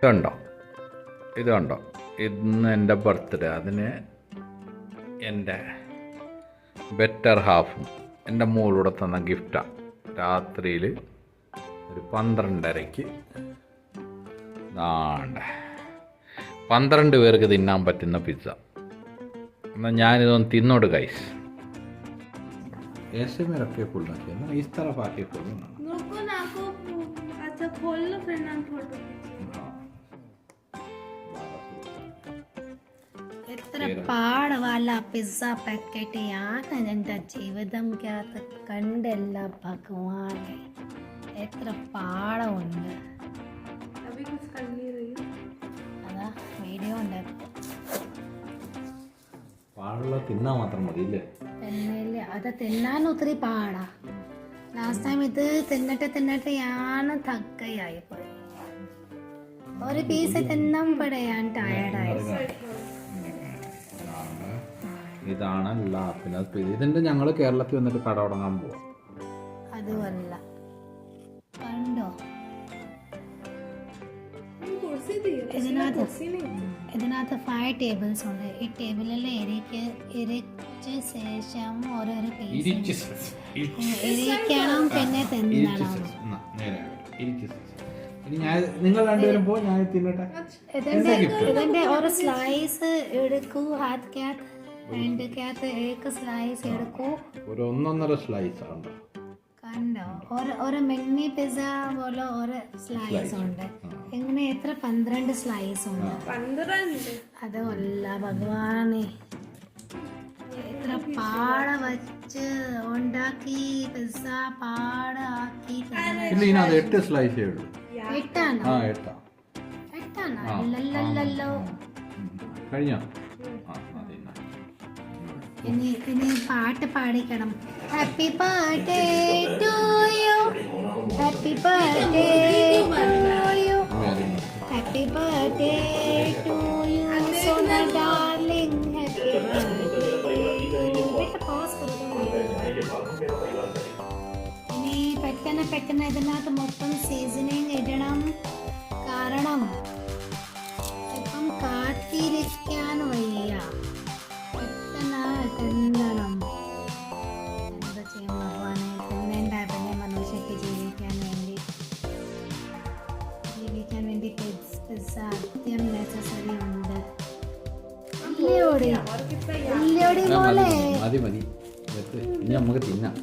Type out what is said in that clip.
ഇതുണ്ടോ ഇത് കണ്ടോ ഇന്ന് എൻ്റെ ബർത്ത്ഡേ അതിന് എൻ്റെ ബെറ്റർ ഹാഫും എൻ്റെ മോളൂടെ തന്ന ഗിഫ്റ്റാണ് രാത്രിയിൽ ഒരു പന്ത്രണ്ടരയ്ക്ക് ദാണ്ട പന്ത്രണ്ട് പേർക്ക് തിന്നാൻ പറ്റുന്ന പിസ്സ എന്നാൽ ഞാനിതൊന്ന് തിന്നോട് കൈസ് ऐसे में रखे खोलना चाहिए ना इस तरफ आके खोलो ना रुको ना आपको अच्छा खोल लो फिर ना फोटो എത്ര പാടവല്ല പിസ്സ പാക്കറ്റ് ആണ് എന്റെ ജീവിതംക്കകത്ത് കണ്ടല്ല ഭഗവാനെ. എത്ര പാടമുണ്ട്. അതാ വീഡിയോ ഉണ്ടാക്കും അത് തിന്നാൻ ഒത്തിരി പാടാ. ലാസ്റ്റ് ടൈം ഇത് തിന്നിട്ട് തിന്നിട്ട് ഞാൻ തക്കയായി പോയി ഒരു പീസ് തിന്നാൻ പടയാൻ ടയർഡായി ഇതാണ് ലാപ്പിന് ഇതിന്റെ ഞങ്ങൾ കേരളത്തിൽ വന്നിട്ട് കട തുടങ്ങാൻ പോവാ. കണ്ടോ? ഫൈവ് ടേബിൾസ് ഉണ്ട്. ഈ ടേബിളിൽ എരിക്ക് എരിച്ച ശേഷം ഓരോരോ എരിക്കണം പിന്നെ നിങ്ങൾ രണ്ടുപേരും പോ ഞാൻ ഇതിന്റെ ഇതിന്റെ ഒരു സ്ലൈസ് എടുക്കൂ ഹാത്ത് ക്യാത്ത് രണ്ടക്കകത്ത് ഏക്ക് സ്ലൈസ് എടുക്കൂ. ഒരു ഒന്നൊന്നര സ്ലൈസ് ഉണ്ട് കണ്ടോ? ഒരു മെഗ്നി പിസ പോലെ ഒരു സ്ലൈസ് ഉണ്ട്. എങ്ങനെ? എത്ര? പന്ത്രണ്ട് സ്ലൈസ് ഉണ്ട്. പന്ത്രണ്ട്. അതല്ല ഭഗവാനെ. എത്ര പാട വച്ച് ഉണ്ടാക്കി പിസ പാട ആക്കി എട്ട് സ്ലൈസേ ഉള്ളൂ. എട്ടാണോ? എട്ടാണോ? അല്ലല്ലോ കഴിഞ്ഞോ? ഇനി ഇനി പാട്ട് പാടിക്കണം. Happy birthday to happy birthday to happy birthday to darling happy ഇനി പെട്ടെന്ന് പെട്ടെന്ന് ഇതിനകത്ത് മൊത്തം സീസണിങ് ഇടണം. കാരണം വേണ്ടി പിസ്സ അത്യം നെസസറി ഉണ്ട് ഇല്ലയോടി ഇല്ലയോടി പോലെ. മതി മതി. മതി ഇനി നമുക്ക് തിന്നാം.